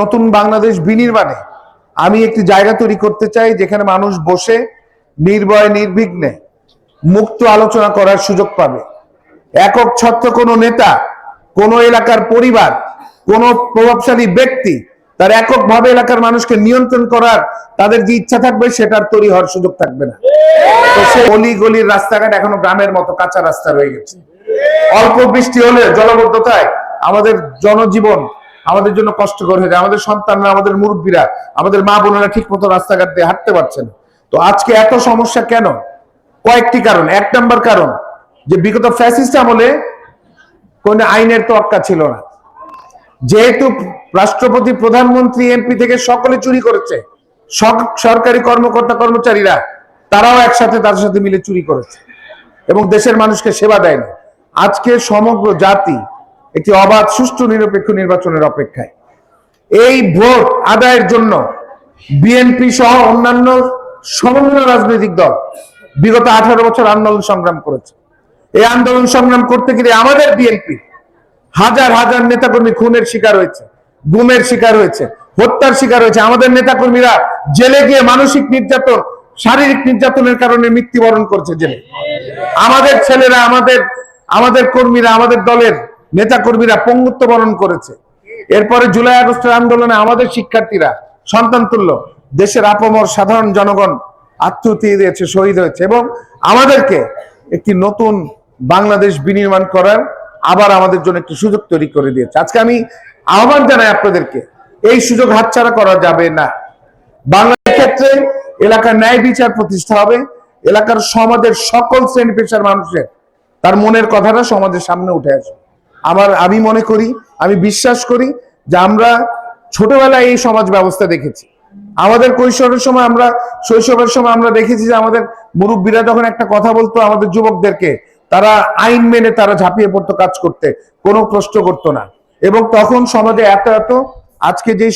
নতুন বাংলাদেশ বিনির্মাণে আমি একটি জায়গা তৈরি করতে চাই যেখানে মানুষ বসে নির্ভয়, নির্বিঘ্নে মুক্ত আলোচনা করার সুযোগ পাবে। একক ছত্র কোনো নেতা, কোনো এলাকার পরিবার, কোনো প্রভাবশালী ব্যক্তি তার এককভাবে এলাকার মানুষকে নিয়ন্ত্রণ করার তাদের যে ইচ্ছা থাকবে সেটার তৈরি হওয়ার সুযোগ থাকবে না। তো সে অলি গলির রাস্তাঘাট এখনও গ্রামের মতো কাঁচা রাস্তা রয়ে গেছে। অল্প বৃষ্টি হলে জলবদ্ধতায় আমাদের জনজীবন আমাদের জন্য কষ্টকর হয়ে যায়। আমাদের সন্তানরা, আমাদের মুরব্বীরা, আমাদের মা বোনেরা ঠিক মতো রাস্তাঘাট দিয়ে হাঁটতে পারছে না। তো আজকে এত সমস্যা কেন? কয়েকটি কারণ। এক নম্বর কারণ যে বিগত ফ্যাসিস্ট আমলে কোন আইনের তোয়াক্কা ছিল না। যেহেতু রাষ্ট্রপতি, প্রধানমন্ত্রী, এমপি থেকে সকলে চুরি করেছে সরকারি কর্মকর্তা, কর্মচারীরা, তারাও একসাথে তার সাথে মিলে চুরি করেছে এবং দেশের মানুষকে সেবা দেয়নি। আজকে সমগ্র জাতি একটি অবাধ, সুষ্ঠু, নিরপেক্ষ নির্বাচনের অপেক্ষায়। এই ভোট আদায়ের জন্য বিএনপি সহ অন্যান্য সমগ্র রাজনৈতিক দল বিগত আঠারো বছর আন্দোলন সংগ্রাম করেছে। এই আন্দোলন সংগ্রাম করতে গিয়ে আমাদের বিএনপি হাজার হাজার নেতাকর্মী খুনের শিকার হয়েছে, গুমের শিকার হয়েছে, হত্যার শিকার হয়েছে। আমাদের নেতাকর্মীরা জেলে গিয়ে মানসিক নির্যাতন, শারীরিক নির্যাতনের কারণে মৃত্যুবরণ করছে জেলে। আমাদের ছেলেরা, আমাদের আমাদের কর্মীরা, আমাদের দলের নেতা কর্মীরা পঙ্গুত্ব বরণ করেছে। এরপরে জুলাই আগস্টের আন্দোলনে আমাদের শিক্ষার্থীরা সন্তান তুল্য, দেশের আপমর সাধারণ জনগণ আত্মহতি দিয়েছে, শহীদ হয়েছে এবং আমাদেরকে একটি নতুন বাংলাদেশ বিনির্মাণ করার আবার আমাদের জন্য একটি সুযোগ তৈরি করে দিয়েছে। আজকে আমি আহ্বান জানাই আপনাদেরকে, এই সুযোগ হাতছাড়া করা যাবে না। বাংলার ক্ষেত্রে এলাকার ন্যায় বিচার প্রতিষ্ঠা হবে, এলাকার সমাজের সকল শ্রেণি পেশার মানুষের তার মনের কথাটা সমাজের সামনে উঠে আসবে। আমার আমি মনে করি, আমি বিশ্বাস করি যে আমরা ছোটবেলায় এই সমাজ ব্যবস্থা দেখেছি। আমাদের কৈশোরের সময় আমরা, শৈশবের সময় আমরা দেখেছি যে আমাদের মুরব্বীরা যখন একটা কথা বলতো আমাদের যুবকদেরকে, তারা আইন মেনে তারা ঝাঁপিয়ে পড়তো কাজ করতে, কোনো প্রশ্ন করতো না। এবং তখন সমাজে এত এত, আজকে যে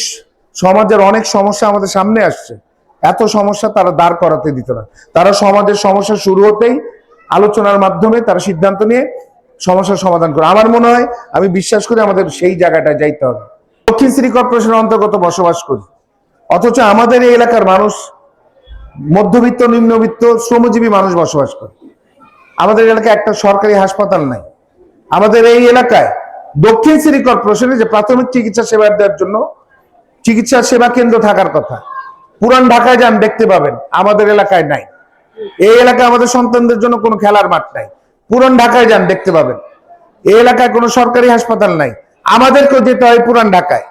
সমাজের অনেক সমস্যা আমাদের সামনে আসছে, এত সমস্যা তারা দাঁড় করাতে দিত না। তারা সমাজের সমস্যা শুরু হতেই আলোচনার মাধ্যমে তারা সিদ্ধান্ত নিয়ে সমস্যার সমাধান করে। আমার মনে হয়, আমি বিশ্বাস করি আমাদের সেই জায়গাটায় যাইতে হবে। দক্ষিণ সিটি কর্পোরেশনের অন্তর্গত বসবাস করি। অথচ আমাদের এই এলাকার মানুষ, মধ্যবিত্ত, নিম্নবিত্ত, শ্রমজীবী মানুষ বসবাস করে। আমাদের এলাকায় একটা সরকারি হাসপাতাল নাই। আমাদের এই এলাকায় দক্ষিণ সিটি কর্পোরেশনে যে প্রাথমিক চিকিৎসা সেবা দেওয়ার জন্য চিকিৎসা সেবা কেন্দ্র থাকার কথা, পুরান ঢাকায় যান দেখতে পাবেন, আমাদের এলাকায় নাই। এই এলাকায় আমাদের সন্তানদের জন্য কোনো খেলার মাঠ নাই। পুরান ঢাকায় যান, দেখতে পাবেন। এই এলাকায় কোনো সরকারি হাসপাতাল নাই। আমাদেরকেও যেতে হয় পুরান ঢাকায়,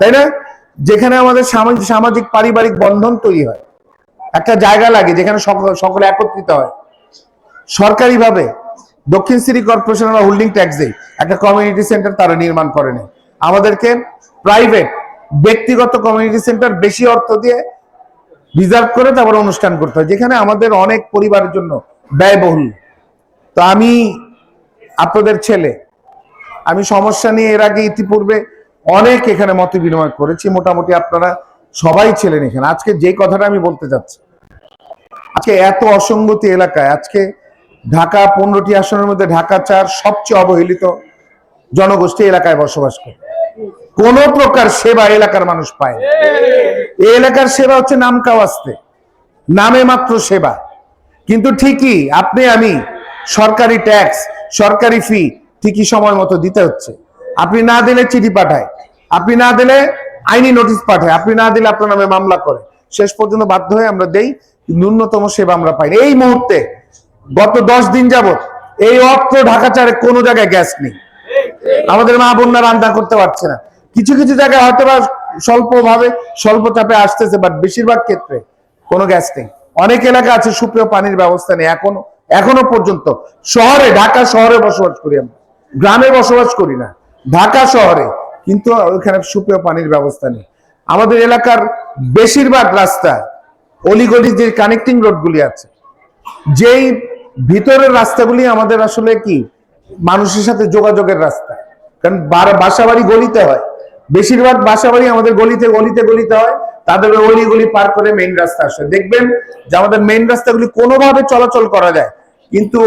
তাই না? যেখানে আমাদের সামাজিক সামাজিক পারিবারিক বন্ধন তৈরি হয়। একটা জায়গা লাগে যেখানে সকল- একত্রিত হয়। সরকারিভাবে দক্ষিণ সিটি কর্পোরেশন আমরা হোল্ডিং ট্যাক্স একটা কমিউনিটি সেন্টার তারা নির্মাণ করেনি আমাদেরকে প্রাইভেট, ব্যক্তিগত কমিউনিটি সেন্টার বেশি অর্থ দিয়ে রিজার্ভ করে তারপর অনুষ্ঠান করতে হয়, যেখানে আমাদের অনেক পরিবারের জন্য ব্যয়বহুল। তো আমি আপনাদের ছেলে। আমি সমস্যা নিয়ে এর আগে ইতিপূর্বে অনেক এখানে মত বিনিময় করেছি। মোটামুটি আপনারা সবাই ছিলেন এখানে আজকে যে কথাটা আমি বলতে চাচ্ছি, আজকে এত অসঙ্গতি এলাকায়, আজকে ঢাকা পনেরোটি আসনের মধ্যে ঢাকা চার সবচেয়ে অবহেলিত জনগোষ্ঠী এলাকায় বসবাস করে। কোন প্রকার সেবা এলাকার মানুষ পায়। এই এলাকার সেবা হচ্ছে নাম কাওয়াস্তে নামে মাত্র সেবা। কিন্তু ঠিকই আপনি আমি সরকারি ট্যাক্স সরকারি ফি ঠিকই সময় মতো দিতে হচ্ছে। আপনি না দিলে চিঠি পাঠায়, আপনি না দিলে আইনি নোটিশ পাঠায়, আপনি না দিলে আপনার নামে মামলা করে। শেষ পর্যন্ত বাধ্য হয়ে আমরা দেই, ন্যূনতম সেবা আমরা পাই এই মুহূর্তে গত দশ দিন যাবত এই অর্থ ঢাকা চারে কোনো জায়গায় গ্যাস নেই। আমাদের মা বোনরা রান্না করতে পারছে না। কিছু কিছু জায়গায় হয়তো বা স্বল্প ভাবে স্বল্প চাপে আসতেছে বাট বেশিরভাগ ক্ষেত্রে কোনো গ্যাস নেই। অনেক এলাকা আছে, সুপ্রিয় পানির ব্যবস্থা নেই এখনও। এখনও পর্যন্ত শহরে, ঢাকা শহরে বসবাস করি আমরা। গ্রামে বসবাস করি না, ঢাকা শহরে। কিন্তু ওইখানে সুপ্রিয় পানির ব্যবস্থা নেই। আমাদের এলাকার বেশিরভাগ রাস্তা অলিগলি যে কানেক্টিং রোডগুলি আছে, যেই ভিতরের রাস্তাগুলি আমাদের আসলে কি, মানুষের সাথে যোগাযোগের রাস্তা। কারণ বার- বাসাবাড়ি গলিতে হয়। বেশিরভাগ বাসাবাড়ি আমাদের গলিতে গলিতে গলিতে হয়। তাদের গুলি পার করে মেইন রাস্তা আসে। দেখবেন যে আমাদের মেইন রাস্তাগুলি কোনোভাবে চলাচল করা যায়, কিন্তু